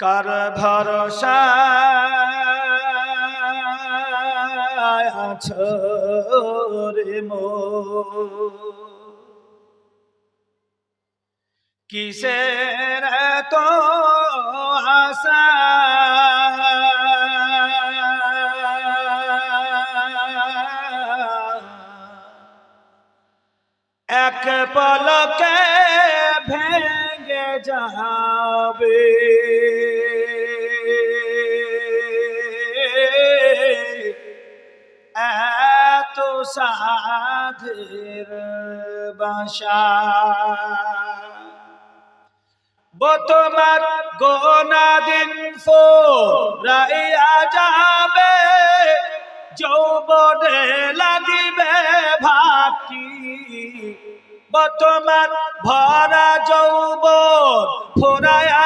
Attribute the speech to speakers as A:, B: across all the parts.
A: কার ভরসা আছো মো? কিসের তো আশা? এক পলকে ভেঙে যাবে। সাধের বাসা। বো তোমার গোনা দিন ফো রাইয়া যাবে যৌবনে লাগিবে ভাটি বো তোমার ভরা যৌবন ফোরায়া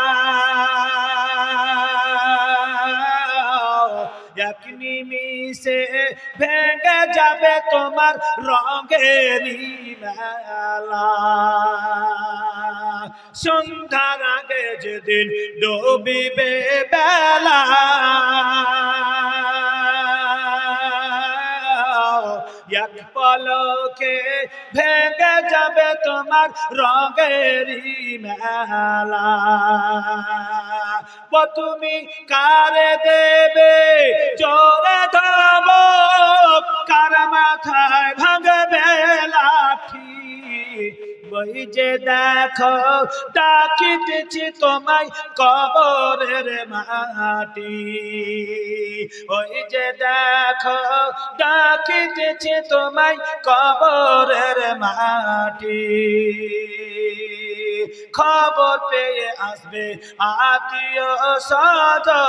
A: নিমিষে ভেঙে যাবে তোমার রঙেরই মেলা। সন্ধ্যার আগে যেদিন ডুবিবে বেলা, এক পলকে ভেঙে যাবে তোমার রঙেরই মেলা। তুমি কারে দেবে? জোরে ধব ওই যে দেখো ডাকিতেছি তোমায় কবরের মাটি। ওই যে দেখো ডাকিতেছি তোমায় কবরের মাটি। খবর পেয়ে আসবে আত্মীয় সজন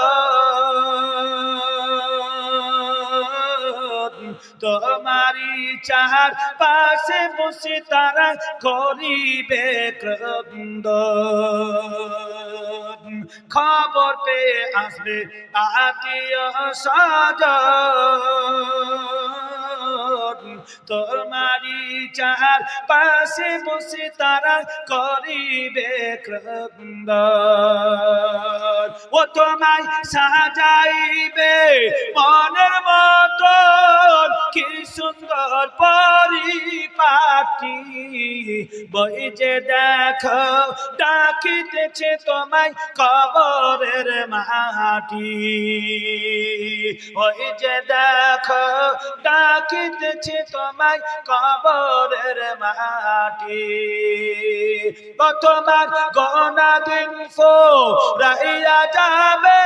A: তোমারি চার পাশে বসে তারা করিবে ক্রন্দ খবর পেয়ে আসবে আত্মীয় সজন তোমারি চার পাশে বসে তারা করিবে ক্রন্দ ও তোমায় সাজাইবে মনের পরিপাটি বই যে দেখো, ডাকিতেছে তোমায় কবরের মাটি। ওই যে দেখো, ডাকিতেছে তোমায় কবরের মাটি। তোমার গনা দিন ফো রাইয়া যাবে,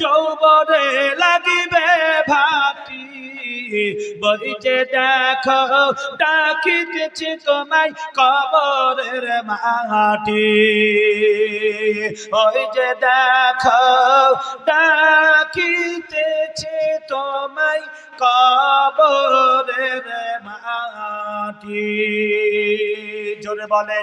A: যৌবনে লাগিবে ভাটি বইতে দেখো, ডাকিতেছে তোমায় কবরের মাটি। ওই যে দেখো, ডাকিতেছে তোমায় কবরের মাটি। জোরে বলেন।